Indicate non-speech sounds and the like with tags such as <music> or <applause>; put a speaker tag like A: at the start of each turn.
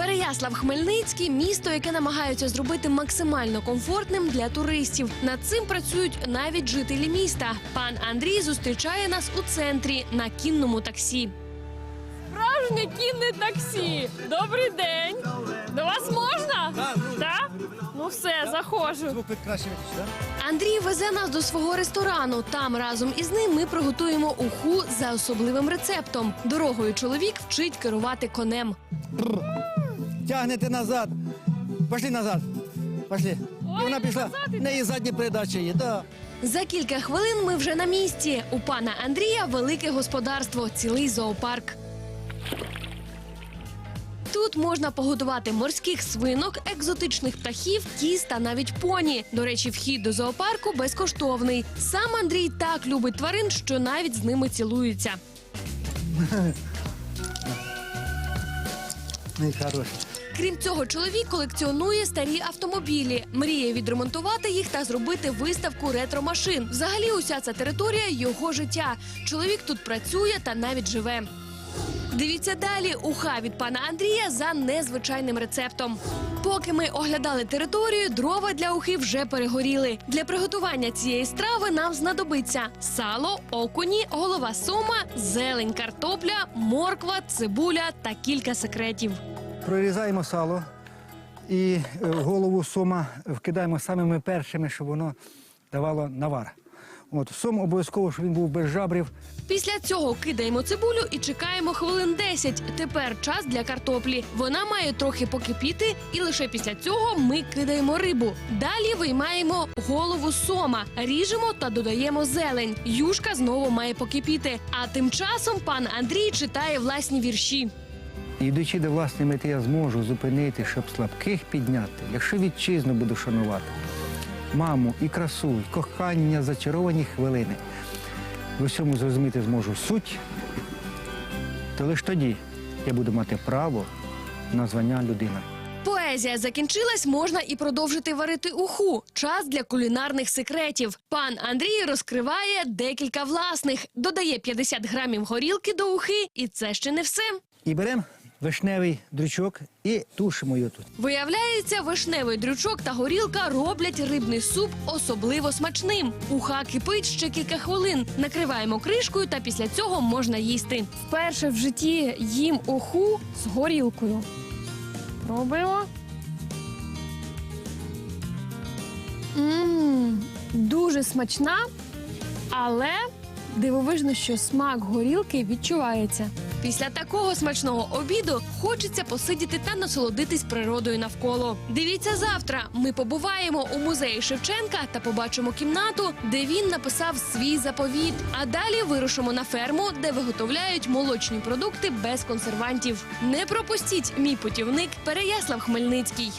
A: Переяслав-Хмельницький місто, яке намагаються зробити максимально комфортним для туристів. Над цим працюють навіть жителі міста. Пан Андрій зустрічає нас у центрі на кінному таксі. Справжнє кінне таксі. Добрий день. До вас можна? Так? Ну все, заходжу. Андрій везе нас до свого ресторану. Там разом із ним ми приготуємо уху за особливим рецептом. Дорогою чоловік вчить керувати конем.
B: Тягнете назад. Пошли назад. Пошли. І вона пішла. В неї задні передачі є. Да.
A: За кілька хвилин ми вже на місці. У пана Андрія велике господарство, цілий зоопарк. Тут можна погодувати морських свинок, екзотичних птахів, кіз та навіть поні. До речі, вхід до зоопарку безкоштовний. Сам Андрій так любить тварин, що навіть з ними цілується. <laughs>
B: Ну і хороше.
A: Крім цього, чоловік колекціонує старі автомобілі, мріє відремонтувати їх та зробити виставку ретро-машин. Взагалі, уся ця територія його життя. Чоловік тут працює та навіть живе. Дивіться далі уха від пана Андрія за незвичайним рецептом. Поки ми оглядали територію, дрова для ухи вже перегоріли. Для приготування цієї страви нам знадобиться сало, окуні, голова сома, зелень, картопля, морква, цибуля та кілька секретів.
B: Прорізаємо сало і е, голову сома вкидаємо самими першими, щоб воно давало навар. От, сом обов'язково, щоб він був без жабрів.
A: Після цього кидаємо цибулю і чекаємо хвилин 10. Тепер час для картоплі. Вона має трохи покипіти, і лише після цього ми кидаємо рибу. Далі виймаємо голову сома, ріжемо та додаємо зелень. Юшка знову має покипіти. А тим часом пан Андрій читає власні вірші.
B: Йдучи до власної мети, я зможу зупинити, щоб слабких підняти, якщо вітчизну буду шанувати. Маму і красу, і кохання, зачаровані хвилини. В усьому зрозуміти зможу суть, то лише тоді я буду мати право на звання людина.
A: Поезія закінчилась, можна і продовжити варити уху. Час для кулінарних секретів. Пан Андрій розкриває декілька власних, додає 50 грамів горілки до ухи, і це ще не все.
B: І беремо вишневий дрючок і тушимо його тут.
A: Виявляється, вишневий дрючок та горілка роблять рибний суп особливо смачним. Уха кипить ще кілька хвилин. Накриваємо кришкою, та після цього можна їсти. Вперше в житті їм уху з горілкою. Пробуємо. Мм, дуже смачна, але дивовижно, що смак горілки відчувається. Після такого смачного обіду хочеться посидіти та насолодитись природою навколо. Дивіться завтра. Ми побуваємо у музеї Шевченка та побачимо кімнату, де він написав свій заповіт. А далі вирушимо на ферму, де виготовляють молочні продукти без консервантів. Не пропустіть мій путівник Переяслав Хмельницький.